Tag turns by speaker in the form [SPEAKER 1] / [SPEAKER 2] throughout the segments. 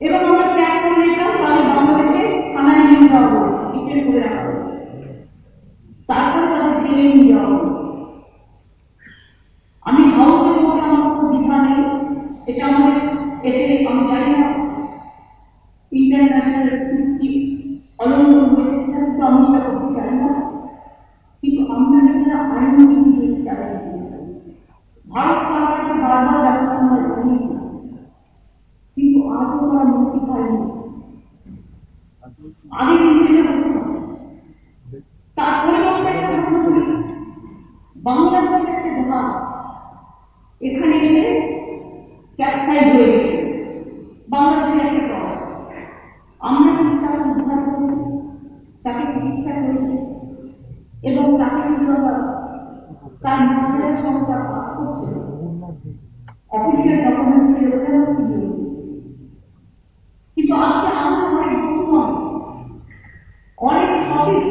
[SPEAKER 1] এবং আমরা ট্র্যাক করে এটা তাহলে বাংলাদেশে থানায় নিয়ে যাওয়া হয়েছে। করে রাখা আমাদের সমস্যা পাস করছে অফিসিয়াল ডকুমেন্ট ছিল ওখানেও খুঁজে কিন্তু অনেক অনেক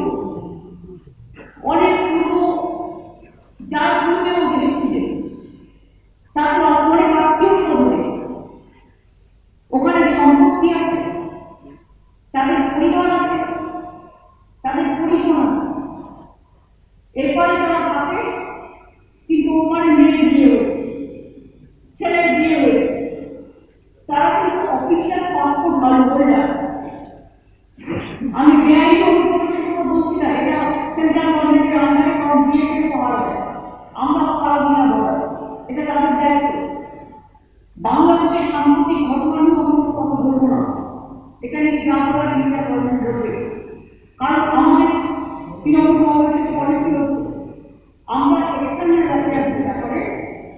[SPEAKER 1] আমরা এক্সটার্নাল অ্যাফেয়ার্স করে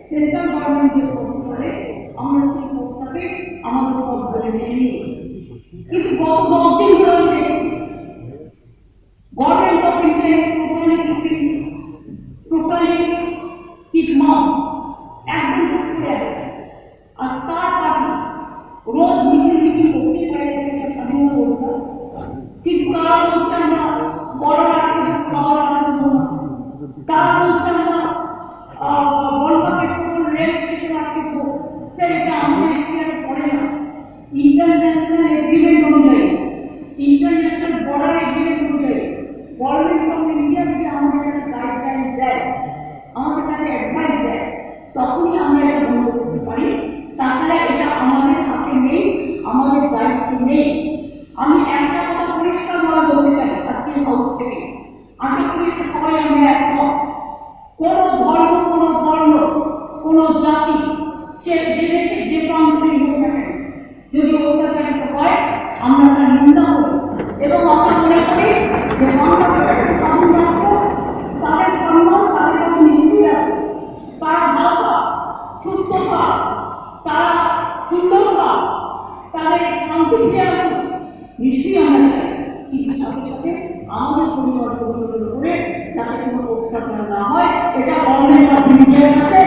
[SPEAKER 1] সেন্ট্রাল গভর্নমেন্ট যে কোর্স করে আমরা সেই কোর্সটাকে আমাদের কিন্তু God সুস্থ হোক তারা সুন্দর হোক তাদের শান্তি ফিরে আসুক নিশ্চয়ই আমরা চাই কিন্তু সাথে আমাদের পরিবার উপরে যাতে কোনো অভিজ্ঞতা না হয়, এটা অনেক আছে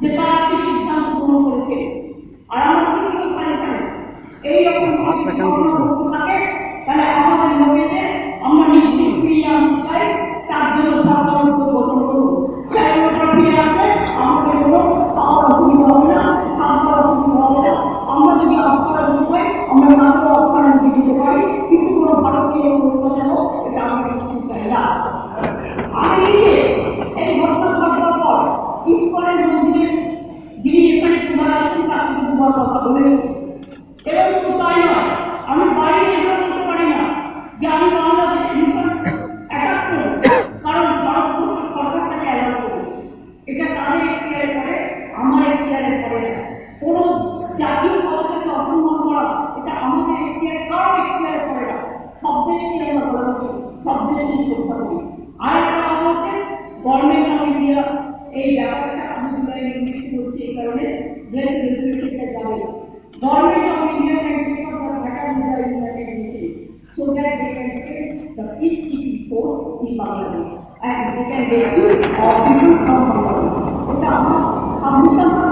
[SPEAKER 1] যে তারা একটি সিদ্ধান্ত গ্রহণ করেছে? আর আমার এই রকম
[SPEAKER 2] আচ্ছা,
[SPEAKER 1] আর খাওয়া হচ্ছে বর্ণে ইন্ডিয়া এই ব্যাপারটা আমরা ইংলিশে বলছি এই কারণে ড্রেস রেজুলেশনটা যাবে বর্ণে of India certificate of Dhaka university ইংলিশে so that they can fit the each city force in Bangladesh and they can rescue all people from Bangladesh. এটা আমরা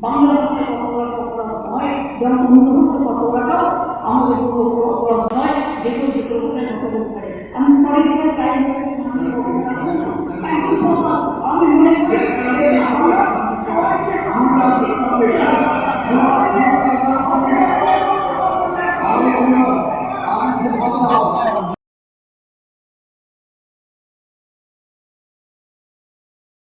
[SPEAKER 1] বাংলা ভাষায় কতগুলো অপরাধ হয় যেমন অন্য ভাষায় কতগুলোটাও আমাদের পুরো অপরাধ আমি